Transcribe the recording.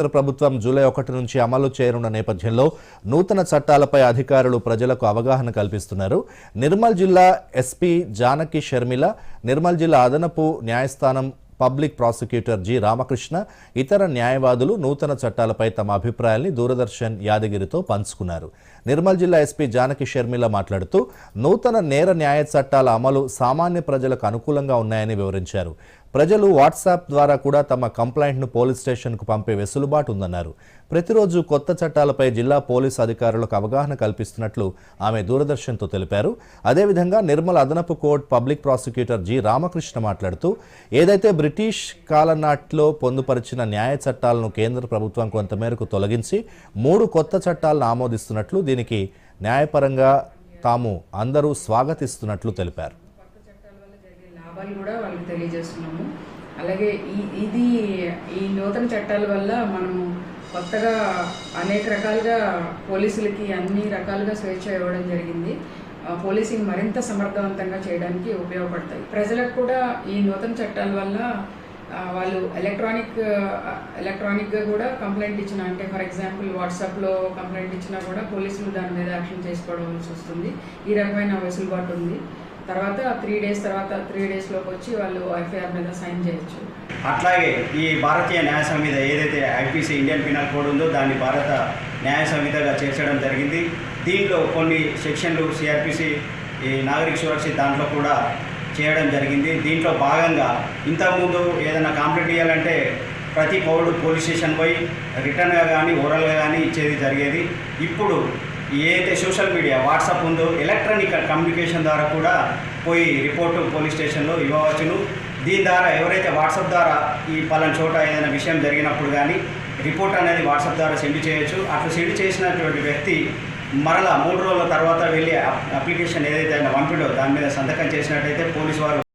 కేంద్ర ప్రభుత్వం జూలై ఒకటి నుంచి అమలు చేయనున్న నేపథ్యంలో నూతన చట్టాలపై అధికారులు ప్రజలకు అవగాహన కల్పిస్తున్నారు. నిర్మల్ జిల్లా ఎస్పీ జానకి షర్మిల నిర్మల్ జిల్లా అదనపు న్యాయస్థానం పబ్లిక్ ప్రాసిక్యూటర్ జి రామకృష్ణ ఇతర న్యాయవాదులు నూతన చట్టాలపై తమ అభిప్రాయాల్ని దూరదర్శన్ యాదగిరితో పంచుకున్నారు. నిర్మల్ జిల్లా ఎస్పీ జానకి షర్మిల మాట్లాడుతూ నూతన నేర న్యాయ చట్టాల అమలు సామాన్య ప్రజలకు అనుకూలంగా ఉన్నాయని వివరించారు. ప్రజలు వాట్సాప్ ద్వారా కూడా తమ కంప్లైంట్ను పోలీస్ స్టేషన్కు పంపే వెసులుబాటు ఉందన్నారు. ప్రతిరోజు కొత్త చట్టాలపై జిల్లా పోలీస్ అధికారులకు అవగాహన కల్పిస్తున్నట్లు ఆమె దూరదర్శన్తో తెలిపారు. అదేవిధంగా నిర్మల్ అదనపు court public prosecutor G Ramakrishna మాట్లాడుతూ ఏదైతే బ్రిటిష్ కాలనాట్లో పొందుపరిచిన న్యాయ చట్టాలను కేంద్ర ప్రభుత్వం కొంతమేరకు తొలగించి మూడు కొత్త చట్టాలను ఆమోదిస్తున్నట్లు దీనికి న్యాయపరంగా తాము అందరూ స్వాగతిస్తున్నట్లు తెలిపారు. అవ్వాలి కూడా వాళ్ళకి తెలియజేస్తున్నాము. అలాగే ఈ ఇది ఈ నూతన చట్టాల వల్ల మనము కొత్తగా అనేక రకాలుగా పోలీసులకి అన్ని రకాలుగా స్వేచ్ఛ ఇవ్వడం జరిగింది. పోలీసింగ్ మరింత సమర్థవంతంగా చేయడానికి ఉపయోగపడతాయి. ప్రజలకు కూడా ఈ నూతన చట్టాల వల్ల వాళ్ళు ఎలక్ట్రానిక్ ఎలక్ట్రానిక్గా కూడా కంప్లైంట్ ఇచ్చిన అంటే ఫర్ ఎగ్జాంపుల్ వాట్సాప్లో కంప్లైంట్ ఇచ్చినా కూడా పోలీసులు దాని మీద యాక్షన్ చేసుకోవాల్సి వస్తుంది. ఈ రకమైన వెసులుబాటు ఉంది. తర్వాత త్రీ డేస్ తర్వాత త్రీ డేస్లోకి వచ్చి వాళ్ళు ఎఫ్ఐఆర్ మీద సైన్ చేయొచ్చు. అట్లాగే ఈ భారతీయ న్యాయ సంహిత ఏదైతే ఐపీసీ ఇండియన్ పినల్ కోడ్ ఉందో దాన్ని భారత న్యాయ సంహితగా చేర్చడం జరిగింది. దీంట్లో కొన్ని సెక్షన్లు సిఆర్పిసి ఈ నాగరిక సురక్ష దాంట్లో కూడా చేయడం జరిగింది. దీంట్లో భాగంగా ఇంతకుముందు ఏదైనా కాంప్లీట్ ఇవ్వాలంటే ప్రతి పౌరుడు పోలీస్ స్టేషన్ పోయి రిటర్న్గా కానీ ఓరల్గా కానీ ఇచ్చేది జరిగేది. ఇప్పుడు ఏదైతే సోషల్ మీడియా వాట్సాప్ ఉందో ఎలక్ట్రానిక్ కమ్యూనికేషన్ ద్వారా కూడా పోయి రిపోర్టు పోలీస్ స్టేషన్లో ఇవ్వవచ్చును. దీని ద్వారా ఎవరైతే వాట్సాప్ ద్వారా ఈ పలానా చోట ఏదైనా విషయం జరిగినప్పుడు కానీ రిపోర్ట్ అనేది వాట్సాప్ ద్వారా సెండ్ చేయొచ్చు. అట్లా సెండ్ చేసినటువంటి వ్యక్తి మరలా మూడు రోజుల తర్వాత వెళ్ళి అప్లికేషన్ ఏదైతే ఆయన పంపిడో దాని మీద సంతకం చేసినట్టయితే పోలీసు వారు